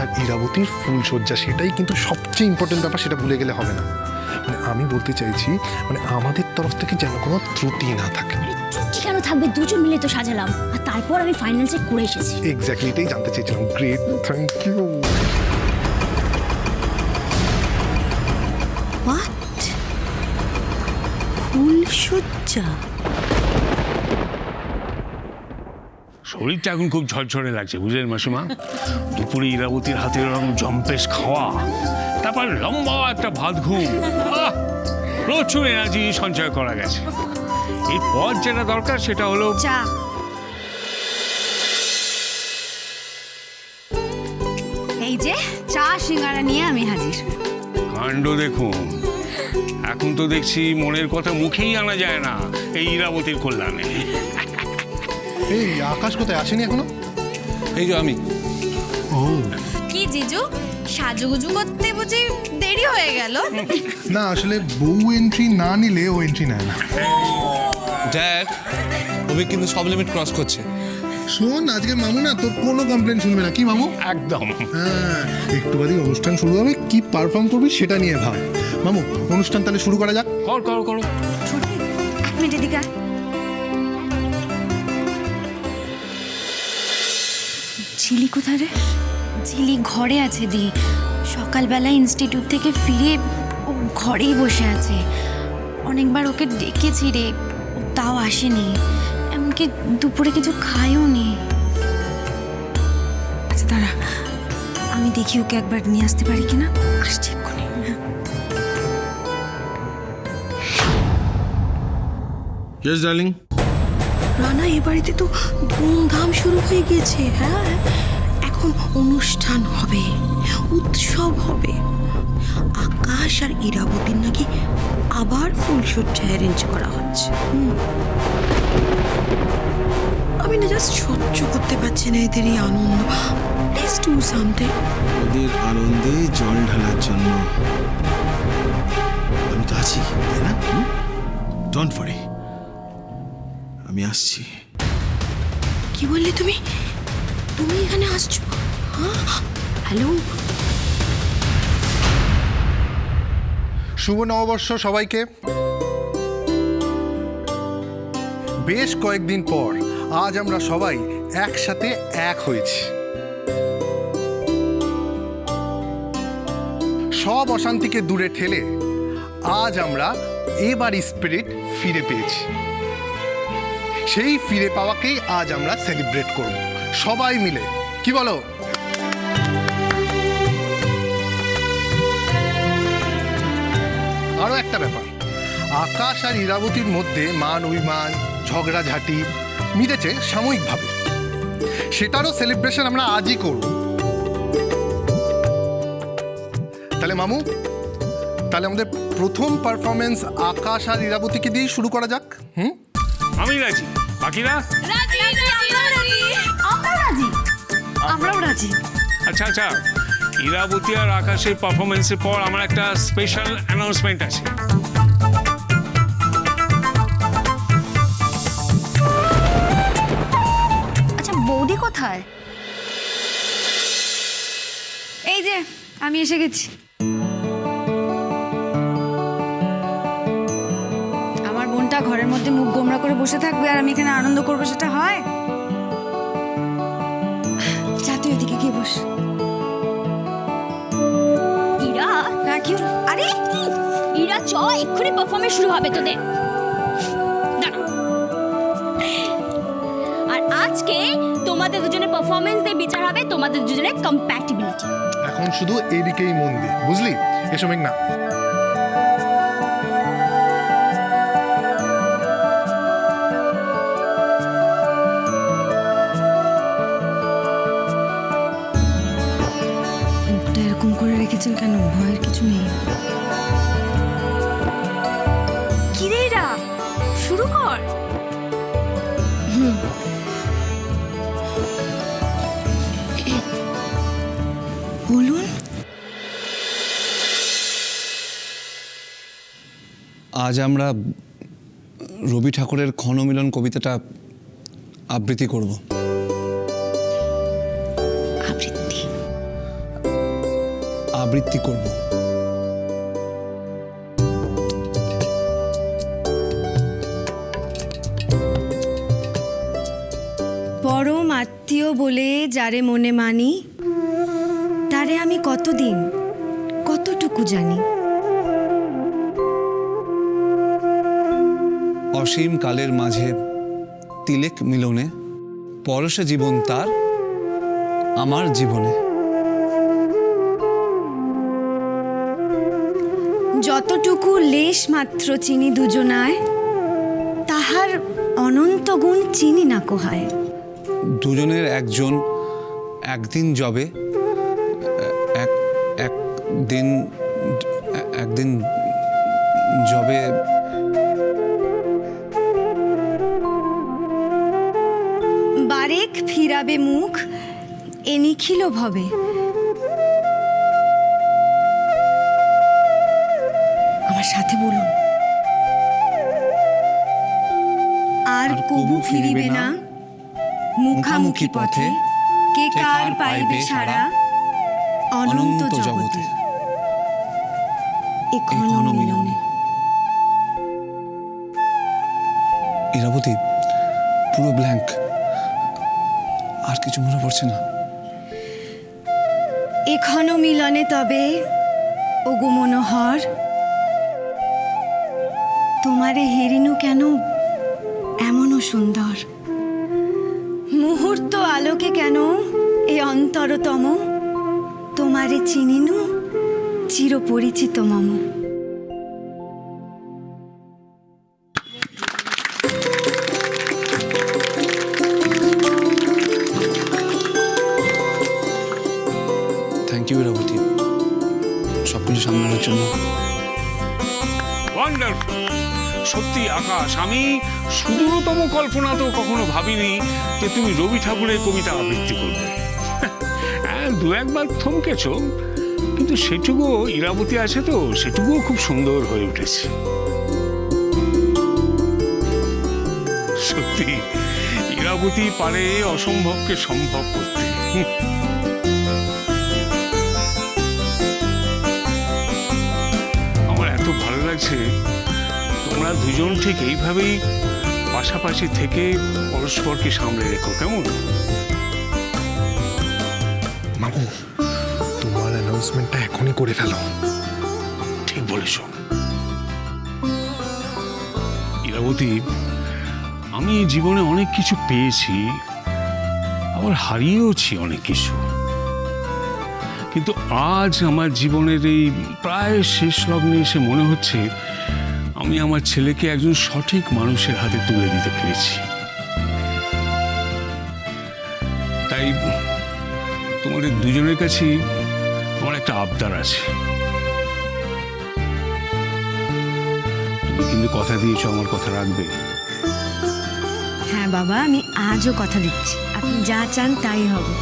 আর ইরাবতীর ফুলসজ্জা সেটাই কিন্তু সবচেয়ে ইম্পর্টেন্ট ব্যাপার সেটা ভুলে গেলে হবে না। মানে আমি বলতে চাইছি মানে আমাদের তরফ থেকে যেন কোনো ত্রুটি না থাকে। ত্রুটি কেন থাকবে? দুজন মিলে তো সাজালাম। আর তারপর আমি ফাইনাল চেক করে এসেছি। এক্স্যাক্টলি এটাই জানতে চেয়েছিলাম। গ্রেট থ্যাংক ইউ হোয়াট শরীরটা এখন খুব ঝরঝরে লাগছে বুঝলেন মাসিমা? দুপুরে ইরাবতীর হাতে এরকম জম্পেশ খাওয়া তারপর লম্বা একটা ভাত ঘুম আহ! প্রচুর এনার্জি সঞ্চয় করা গেছে। এরপর যেটা দরকার সেটা হলো চা। এই যে চা সিঙ্গারা নিয়ে আমি হাজির। কাণ্ড দেখুন। এখন তো দেখছি মনের কথা মুখেই আনা যায় না এই ইরাবতীর কল্যাণে। এই আকাশ কোথায়? আসেনি এখনও? এই যে আমি। ও। কি জিজু? সাজুগুজু করতে বুঝি দেরি হয়ে গেল? না আসলে বউ এন্ট্রি না নিলে ও এন্ট্রি নেয় না। ড্যাড অভিক কিন্তু সব লিমিট ক্রস করছে। শোন আজকে মামু না তোর কোনো কমপ্লেন শুনবে না। কি মামু? একদম। হ্যাঁ একটু বাদে অনুষ্ঠান শুরু হবে কি পারফর্ম করবি সেটা নিয়ে ভাব। মামু অনুষ্ঠান তাহলে শুরু করা যাক। কর কর করো। ছোটি এক মিনিট এদিকে ঝিলি কোথায় রে? ঝিলি ঘরে আছে দি। সকালবেলা ইনস্টিটিউট থেকে ফিরে ও ঘরেই বসে আছে। অনেকবার ওকে ডেকেছি রে ও তাও আসেনি। এমনকি দুপুরে কিছু খায়ও নি। আচ্ছা দাঁড়া। আমি দেখি ওকে একবার নিয়ে আসতে পারি কিনা? আসছি এক্ষুনি। ইয়েস ডার্লিং রানা এ বাড়িতে তো ধুমধাম শুরু হয়ে গেছে হ্যাঁ? এখন অনুষ্ঠান হবে উৎসব হবে আকাশ আর ইরাবতীর নাকি আবার ফুলসজ্জা অ্যারেঞ্জ করা হচ্ছে। আমি না জাস্ট সহ্য করতে পারছি না এদের এই আনন্দ। প্লিজ ডু সামথিং ওদের আনন্দে জল ঢালার জন্য। আমি তো আছি তাই না? ডোন্ট ওয়ারি আমি আসছি। কি বললে তুমি? তুমি এখানে আসছো? হ্যালো? শুভ নববর্ষ সবাইকে। বেশ কয়েকদিন পর আজ আমরা সবাই একসাথে এক হয়েছি। সব অশান্তিকে দূরে ঠেলে আজ আমরা এবার স্পিরিট ফিরে পেয়েছি। সেই ফিরে পাওয়াকেই আজ আমরা সেলিব্রেট করব। সবাই মিলে, কি বলো? আরও একটা ব্যাপার। আকাশ আর ইরাবতীর মধ্যে মান অভিমান ঝগড়াঝাটি মিটেছে সাময়িকভাবে। সেটারও সেলিব্রেশন আমরা আজই করব। তাহলে মামু তাহলে আমাদের প্রথম পারফরমেন্স আকাশ আর ইরাবতীকে দিয়েই শুরু করা যাক। হুম? আমি রাজি। বাকিরা রাজি। আমরা রাজি। আমরাও রাজি। আচ্ছা আচ্ছা। ইরাবতী আর আকাশের পারফরমেন্সের পর আমার একটা স্পেশাল অ্যানাউন্সমেন্ট আছে। আচ্ছা বৌদি কোথায়? এই যে, আমি এসে গেছি। আমার বোনটা ঘরের মধ্যে মুখ গোমরা করে বসে থাকবে আর আমি এখানে আনন্দ করব, সেটা হয়? বস। ইরা হ্যাঁ কি আরে ইরা চ এক্ষুনি পারফরমেন্স শুরু হবে তোদের। আর আজকে তোমাদের দুজনের পারফরমেন্স দিয়ে বিচার হবে তোমাদের দুজনের কম্প্যাটিবিলিটি এখন শুধু এদিকেই মন দি বুঝলি? এসো মেঘনা। এরকম কেন? ভয়ের কিছু নেই। কিরে রা শুরু কর। বলুন। আজ আমরা রবি ঠাকুরের ক্ষণমিলন কবিতাটা আবৃত্তি করব। আবৃত্তি করব। পরম আত্মীয় বলে যারে মনে মানি তারে আমি কতদিন কতটুকু জানি। অসীম কালের মাঝে তিলেক মিলনে পরশে জীবন তার আমার জীবনে। যতটুকু লেশ মাত্র চিনি দুজনায় তাহার অনন্ত গুণ চিনি না কোহায়। দুজনের একজন একদিন জবে এক একদিন একদিন জবে। বারেক ফিরাবে মুখ এ নিখিল ভবে। সাথে বলুন। আর কবু ফিরিবে না? মুখামুখি পথে? কে কার পাইবে সারা অনন্ত জগতে। এখনও এখনও মিলনে। মিলনে। ইরাবতী পুরো ব্ল্যাঙ্ক আর কিছু মনে পড়ছে না? এখনও মিলনে তবে ওগো মনোহর। তোমারে হেরিনু কেন এমনও সুন্দর? মুহূর্ত আলোকে কেন এ অন্তরতম? তোমারে চিনিনু চিরপরিচিত মম। ওয়ান্ডারফুল সত্যি আকাশ, আমি সুদূরতম তো কখনো ভাবিনি যে তুমি রবি ঠাকুরের কবিতা আবৃত্তি করবে। হ্যাঁ দু একবার থমকেছ, কিন্তু সেটুকু ইরাবতী আছে তো, সেটুকুও খুব সুন্দর হয়ে উঠেছে। সত্যি, ইরাবতী পারে অসম্ভবকে সম্ভব করতে। ভালো তোমরা দুজন ঠিক এইভাবেই পাশাপাশি থেকে পরস্পরকে সামলে রেখো কেমন? মামু তোমার অ্যানাউন্সমেন্টটা এখনই করে ফেলো। ঠিক বলেছ। ইরাবতী আমি জীবনে অনেক কিছু পেয়েছি আবার হারিয়েওছি অনেক কিছু। কিন্তু আজ আমার জীবনের এই প্রায় শেষ লগ্নে এসে মনে হচ্ছে আমি আমার ছেলেকে একজন সঠিক মানুষের হাতে তুলে দিতে পেরেছি। তাই তোমাদের দুজনের কাছেই আমার একটা আবদার আছে। তুমি কিন্তু কথা দিয়েছ আমার কথা রাখবে। হ্যাঁ বাবা আমি আজও কথা দিচ্ছি। আপনি যা চান তাই হবে।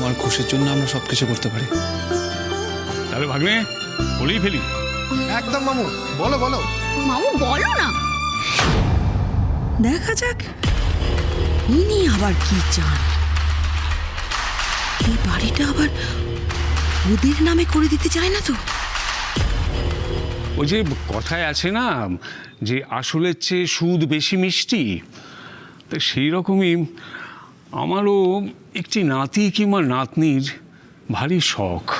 তোমার খুশির জন্য আমরা সব কিছু করতে পারি। তাহলে ভাগ্নে বলেই ফেলি। একদম মামু বলো বলো। মামু বলো না। দেখা যাক ইনি আবার কি চান। এই বাড়িটা আবার ওদের নামে করে দিতে চায় না তো? ওই যে কথায় আছে না যে আসলের চেয়ে সুদ বেশি মিষ্টি তো সেই রকমই আমারও একটি নাতি কিংবা নাতনির ভারী শখ।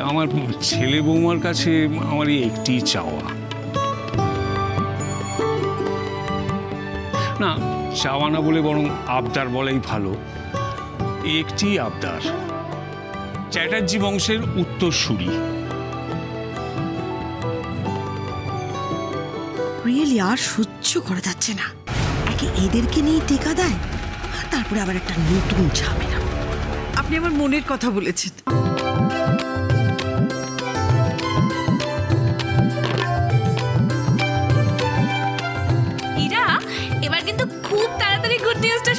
আমার ছেলে বৌমার কাছে আমার এই একটি চাওয়া। না চাওয়া না বলে বরং আবদার বলাই ভালো। একটি আবদার, চ্যাটার্জি বংশের উত্তরসূরি। রিয়েলি আর সহ্য করা যাচ্ছে না। একে এদেরকে নিয়ে টেকা দেয় তারপরে আবার একটা নতুন ঝামেলা আপনি আমার মনের কথা বলেছেন। ইরা এবার কিন্তু খুব তাড়াতাড়ি গুড নিউজটা